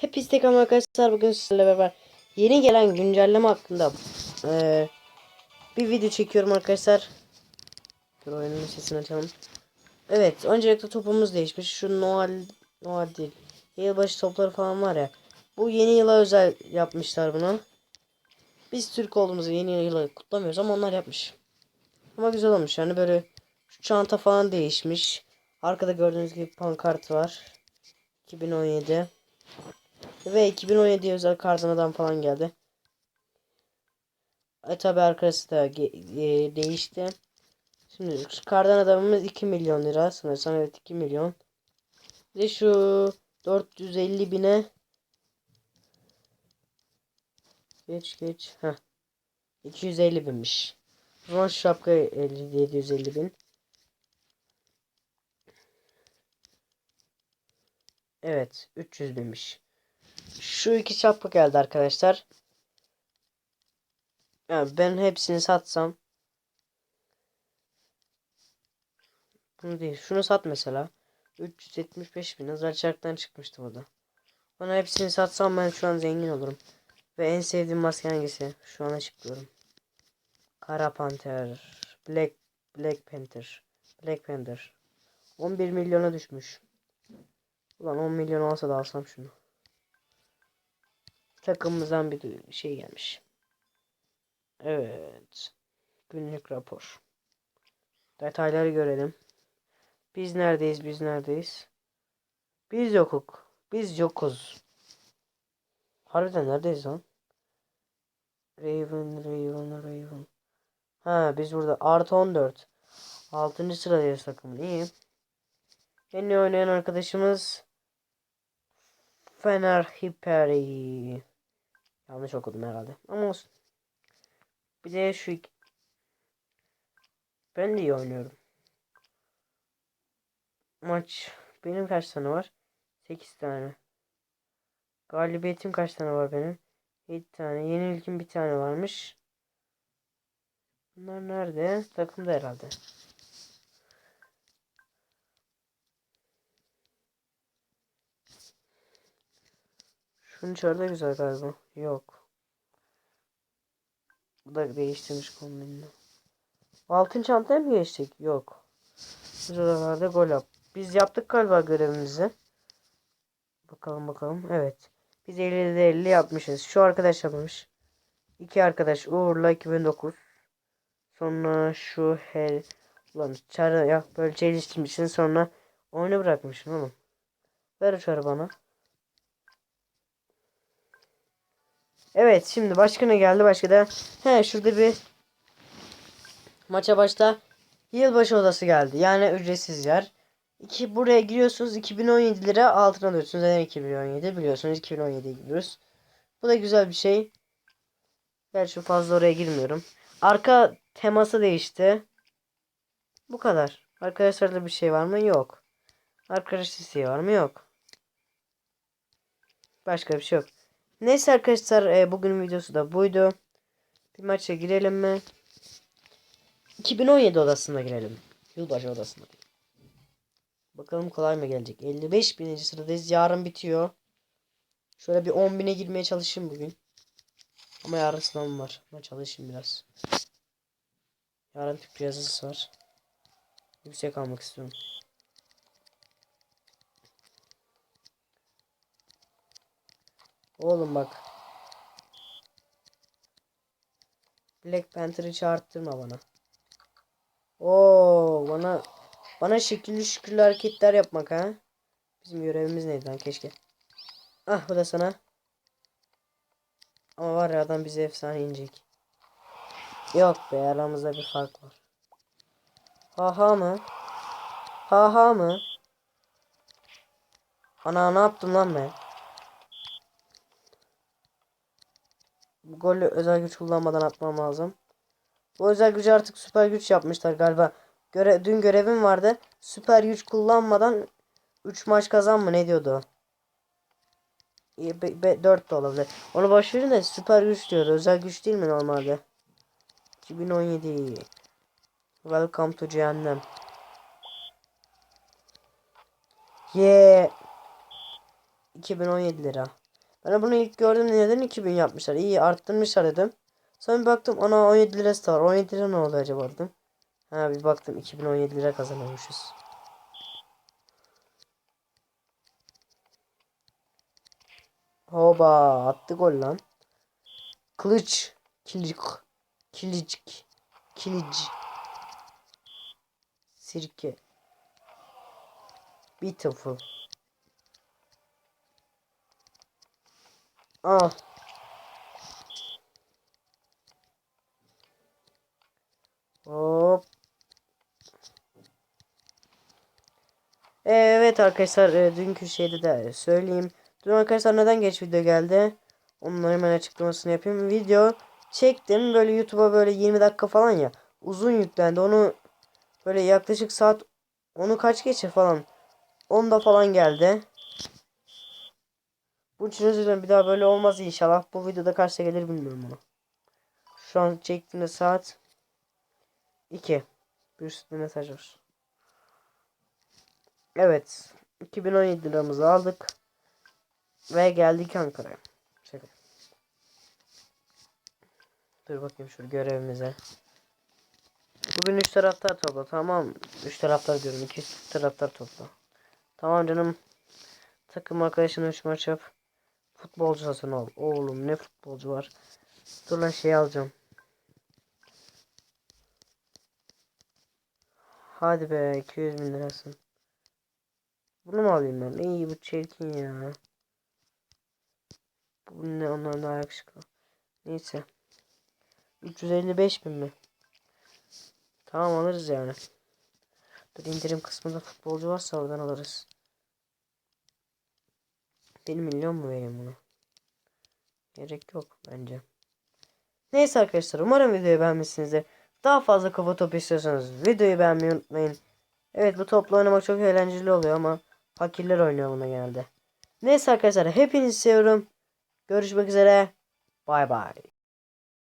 Hep istekam arkadaşlar bugün sizlerle beraber yeni gelen güncelleme hakkında eee, bir video çekiyorum arkadaşlar. Dur oyunun sesini açalım. Evet öncelikle topumuz değişmiş. Şu Noel, Noel değil. Yılbaşı topları falan var ya. Bu yeni yıla özel yapmışlar bunu. Biz Türk olduğumuzu yeni yılı kutlamıyoruz ama onlar yapmış. Ama güzel olmuş yani böyle şu çanta falan değişmiş. Arkada gördüğünüz gibi pankart var. 2017. Ve 2017 özel kartanadan falan geldi. E tabi arkası da e, değişti. Şimdi şu kardan adamımız 2 milyon lira sanırsam evet 2 milyon. Ve şu 450 bine Geç geç. Heh. 250 binmiş. Şu şapka 50, 750 bin. Evet 300 binmiş. Şu iki şapka geldi arkadaşlar. Yani ben hepsini satsam. Bunu değil. Şunu sat mesela. 375 bin. Özel çarktan çıkmıştı bu da. Bana hepsini satsam ben şu an zengin olurum. Ve en sevdiğim maske hangisi? Şu an açıklıyorum. Kara Panter. Black Black Panther. Black Panther. 11 milyona düşmüş. Ulan 10 milyon olsa da alsam şunu. Takımımızdan bir şey gelmiş. Evet. Günlük rapor. Detayları görelim. Biz neredeyiz? Biz neredeyiz? Biz yokuk. Biz yokuz. Harbiden neredeyiz lan? Raven, Raven, Raven. Ha biz burada artı 14. 6. sıradayız takımın. İyi. En iyi oynayan arkadaşımız Fener Hiperi. Yanlış okudum herhalde. Ama olsun. Bir de şu Ben de iyi oynuyorum. Maç benim kaç tane var? 8 tane. Galibiyetim kaç tane var benim? 7 tane. Yenilgim bir tane varmış. Bunlar nerede? Takımda herhalde. Şunun çarda güzel galiba. Yok. Bu da değiştirmiş kombinini. Altın çantaya mı geçtik? Yok. Buralarda gol yap. Biz yaptık galiba görevimizi. Bakalım bakalım. Evet. Biz 50'de 50 yapmışız. Şu arkadaş yapmış. İki arkadaş Uğur'la 2009. Sonra şu her Ulan çarı ya böyle çeliştirmişsin sonra oyunu bırakmışsın oğlum. Ver çarı bana. Evet şimdi başka ne geldi başka da he şurada bir maça başta yılbaşı odası geldi. Yani ücretsiz yer. İki, buraya giriyorsunuz 2017 lira altına alıyorsunuz. Neden 2017 biliyorsunuz 2017'ye gidiyoruz. Bu da güzel bir şey. Gerçi fazla oraya girmiyorum. Arka teması değişti. Bu kadar. Arkadaşlarda bir şey var mı? Yok. Arkadaş listeği var mı? Yok. Başka bir şey yok. Neyse arkadaşlar e, bugünün videosu da buydu. Bir maça girelim mi? 2017 odasına girelim. Yılbaşı odasına. Bakalım kolay mı gelecek. 55 bininci sıradayız. Yarın bitiyor. Şöyle bir 10 bine girmeye çalışayım bugün. Ama yarın sınavım var. Ama çalışayım biraz. Yarın Türkçe yazısı var. Yüksek almak istiyorum. Oğlum bak. Black Panther'ı çağırttırma bana. Oo bana bana şekilli şükürlü hareketler yapmak ha. Bizim görevimiz neydi lan keşke. Ah bu da sana. Ama var ya adam bize efsane inecek. Yok be aramızda bir fark var. Ha ha mı? Ha ha mı? Ana ne yaptım lan ben? Bu golü özel güç kullanmadan atmam lazım. Bu özel gücü artık süper güç yapmışlar galiba. Göre dün görevim vardı. Süper güç kullanmadan 3 maç kazan mı ne diyordu? o? 4 de olabilir. Onu boş verin süper güç diyordu. Özel güç değil mi normalde? 2017 Welcome to cehennem. Yeah. 2017 lira. Ben bunu ilk gördüm neden 2000 yapmışlar. İyi arttırmışlar dedim. Sonra bir baktım ana 17 lirası da var. 17 lira ne oldu acaba dedim. Ha bir baktım 2017 lira kazanıyormuşuz. Hoba attı gol lan. Kılıç. Kilik. Kilicik. Kilic. Sirke. Beautiful. Ah. Hop. Evet arkadaşlar e, dünkü şeyde de söyleyeyim. Dün arkadaşlar neden geç video geldi? Onun hemen açıklamasını yapayım. Video çektim böyle YouTube'a böyle 20 dakika falan ya. Uzun yüklendi. Onu böyle yaklaşık saat onu kaç geçe falan. 10'da falan geldi. Bu için özür dilerim. Bir daha böyle olmaz inşallah. Bu videoda kaçta gelir bilmiyorum onu. Şu an çektiğimde saat 2. Bir sürü mesaj var. Evet. 2017 liramızı aldık. Ve geldik Ankara'ya. Şaka. Dur bakayım şu görevimize. Bugün 3 taraftar topla tamam. 3 taraftar diyorum 2 taraftar topla. Tamam canım. Takım arkadaşına 3 maç yap. Futbolcu Hasan ol. Oğlum ne futbolcu var. Dur lan şey alacağım. Hadi be 200 bin lirasın. Bunu mu alayım ben? İyi bu çirkin ya. Bu ne ondan daha yakışıklı. Neyse. 355 bin mi? Tamam alırız yani. Dur indirim kısmında futbolcu varsa oradan alırız. 1 milyon mu vereyim buna? Gerek yok bence. Neyse arkadaşlar umarım videoyu beğenmişsinizdir. Daha fazla kafa topu istiyorsanız videoyu beğenmeyi unutmayın. Evet bu topla oynamak çok eğlenceli oluyor ama fakirler oynuyor buna genelde. Neyse arkadaşlar hepinizi seviyorum. Görüşmek üzere. Bay bay.